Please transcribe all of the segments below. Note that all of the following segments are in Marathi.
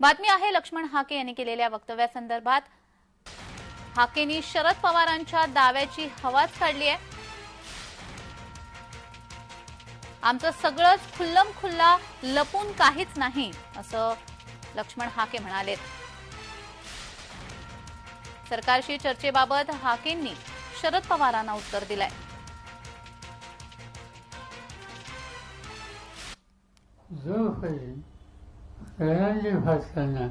बातमी आहे लक्ष्मण हाके यांनी केलेल्या वक्तव्यासंदर्भात. हाकेनी शरद पवारांच्या दाव्याची हवाच काढली आहे. आमचं सगळंच खुल्लम खुल्ला लपून काहीच नाही असं लक्ष्मण हाके म्हणाले सरकारशी चर्चेबाबत हाकेंनी शरद पवारांना उत्तर दिलंय. जोपर्यंत फर्नांडे भाषांना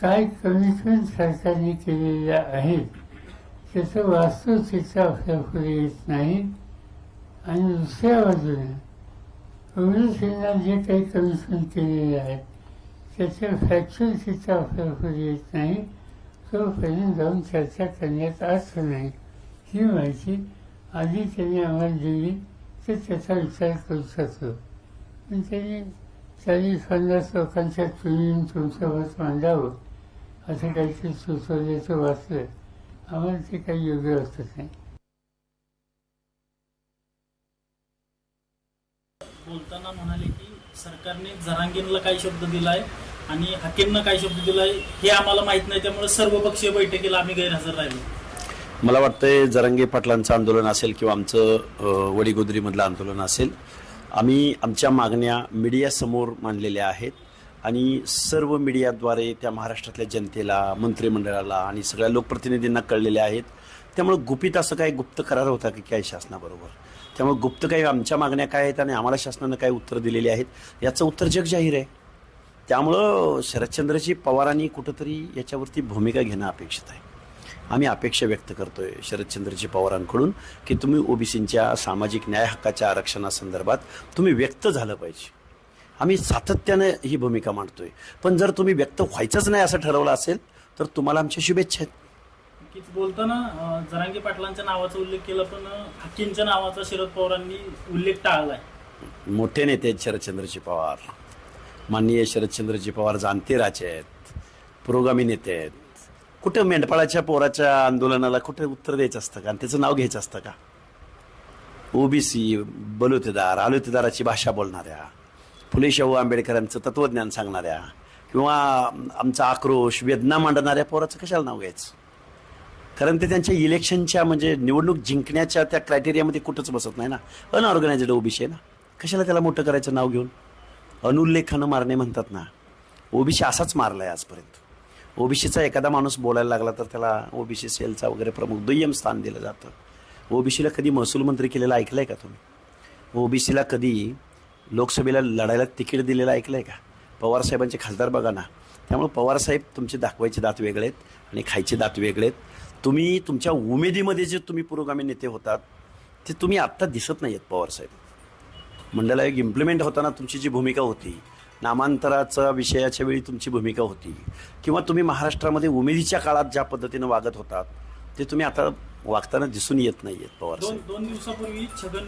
काय कमिटमेंट सरकारने केलेल्या आहेत. त्याचं वास्तवतेचा आपल्यापुढे येत नाही. आणि दुसऱ्या बाजूने काँग्रेसींना जे काही कमिटमेंट केलेले आहेत त्याच्या फॅक्च्युअलिटीचा आपल्यापुढे येत नाही. तोपर्यंत जाऊन चर्चा करण्यात अर्थ नाही ही माहिती आधी त्यांनी आम्हाला दिली तर त्याचा विचार करू शकतो. पण त्यांनी चाळीस पन्नास लोकांच्या तुलनेत तुमचं मत मांडावं असं काहीतरी सुचवल्याचं वाचलं आम्हाला ते काही योग्य वाटत नाही. बोलताना म्हणाले की सरकारने जरांगीनला काय शब्द दिलाय आणि हाकेंना काय शब्द दिलाय हे आम्हाला माहीत नाही त्यामुळे सर्वपक्षीय बैठकीला आम्ही गैरहजर राहिलो. मला वाटतंय जरंगे पाटलांचं आंदोलन असेल किंवा आमचं वडीगोद्रीमधलं आंदोलन असेल आम्ही आमच्या मागण्या मीडियासमोर मांडलेल्या आहेत आणि सर्व मीडियाद्वारे त्या महाराष्ट्रातल्या जनतेला मंत्रिमंडळाला आणि सगळ्या लोकप्रतिनिधींना कळलेल्या आहेत. त्यामुळे गुपित असं काही गुप्त करार होता की काय शासनाबरोबर? त्यामुळे गुप्त काही आमच्या मागण्या काय आहेत आणि आम्हाला शासनानं काय उत्तर दिलेली आहेत? याचं उत्तर जग जाहीर आहे. त्यामुळं शरदचंद्रजी पवारांनी कुठंतरी याच्यावरती भूमिका घेणं अपेक्षित आहे. आम्ही अपेक्षा व्यक्त करतोय शरदचंद्रजी पवारांकडून की तुम्ही ओबीसींच्या सामाजिक न्याय हक्काच्या आरक्षणासंदर्भात तुम्ही व्यक्त झालं पाहिजे. आम्ही सातत्यानं ही भूमिका मांडतोय. पण जर तुम्ही व्यक्त व्हायचंच नाही असं ठरवलं असेल तर तुम्हाला आमच्या शुभेच्छा आहेत. बोलताना जरांगे पाटलांच्या नावाचा उल्लेख केला पण हाकींच्या नावाचा शरद पवारांनी उल्लेख टाळलाय. मोठे नेते आहेत शरदचंद्रजी पवार. माननीय शरदचंद्रजी पवार जाणते राजे आहेत. पुरोगामी नेते आहेत. कुठं मेंढपाळाच्या पोराच्या आंदोलनाला कुठं उत्तर द्यायचं असतं का? आणि त्याचं नाव घ्यायचं असतं का? ओबीसी बलुतेदार आलुतेदाराची भाषा बोलणाऱ्या फुले शाहू आंबेडकरांचं तत्वज्ञान सांगणाऱ्या किंवा आमचा आक्रोश वेदना मांडणाऱ्या पोराचं कशाला नाव घ्यायचं? कारण ते त्यांच्या इलेक्शनच्या म्हणजे निवडणूक जिंकण्याच्या त्या क्रायटेरियामध्ये कुठंच बसत नाही ना. अनऑर्गनायझड ओबीसी आहे ना. कशाला त्याला मोठं करायचं नाव घेऊन? अनुल्लेखानं मारणे म्हणतात ना. ओबीसी असाच मारलाय आजपर्यंत. ओबीसीचा एखादा माणूस बोलायला लागला तर त्याला ओबीसी सेलचा वगैरे प्रमुख दुय्यम स्थान दिलं जातं. ओबीसीला कधी महसूल मंत्री ऐकलं आहे का तुम्ही? ओबीसीला कधी लोकसभेला लढायला तिकीट दिलेलं ऐकलं आहे का पवारसाहेबांचे खासदार बघा ना. त्यामुळे पवारसाहेब तुमचे दाखवायचे दात वेगळे आहेत आणि खायचे दात वेगळे आहेत. तुम्ही तुमच्या उमेदीमध्ये जे तुम्ही पुरोगामी नेते होतात ते तुम्ही आत्ता दिसत नाही आहेत पवारसाहेब मंडल आयोग इम्प्लिमेंट होताना तुमची जी भूमिका होती नामांतराचा विषयाच्या वेळी तुमची भूमिका होती. किंवा तुम्ही महाराष्ट्रामध्ये उमेदीच्या काळात ज्या पद्धतीनं वागत होतात ते तुम्ही आता वागताना दिसून येत नाही आहेत पवारसाहेब दोन दिवसापूर्वी छगन